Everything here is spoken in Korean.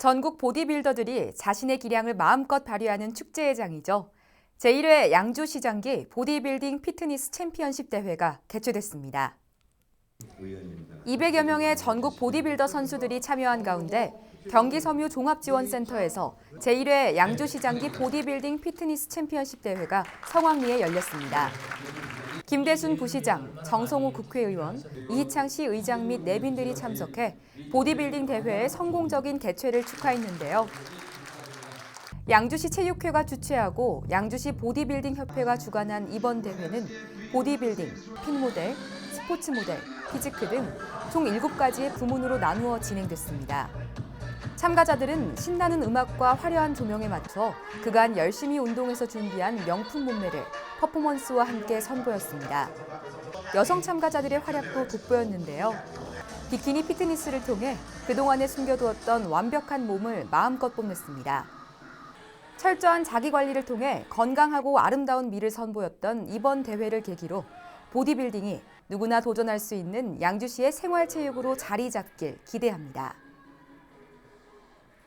전국 보디빌더들이 자신의 기량을 마음껏 발휘하는 축제의 장이죠. 제1회 양주시장기 보디빌딩 피트니스 챔피언십 대회가 개최됐습니다. 200여 명의 전국 보디빌더 선수들이 참여한 가운데 경기 섬유 종합지원센터에서 제1회 양주시장기 보디빌딩 피트니스 챔피언십 대회가 성황리에 열렸습니다. 김대순 부시장, 정성호 국회의원, 이희창 시 의장 및 내빈들이 참석해 보디빌딩 대회의 성공적인 개최를 축하했는데요. 양주시 체육회가 주최하고 양주시 보디빌딩 협회가 주관한 이번 대회는 보디빌딩, 핀 모델, 스포츠 모델, 피지크 등 총 7가지의 부문으로 나누어 진행됐습니다. 참가자들은 신나는 음악과 화려한 조명에 맞춰 그간 열심히 운동해서 준비한 명품 몸매를 퍼포먼스와 함께 선보였습니다. 여성 참가자들의 활약도 돋보였는데요. 비키니 피트니스를 통해 그동안에 숨겨두었던 완벽한 몸을 마음껏 뽐냈습니다. 철저한 자기 관리를 통해 건강하고 아름다운 미를 선보였던 이번 대회를 계기로 보디빌딩이 누구나 도전할 수 있는 양주시의 생활체육으로 자리 잡길 기대합니다.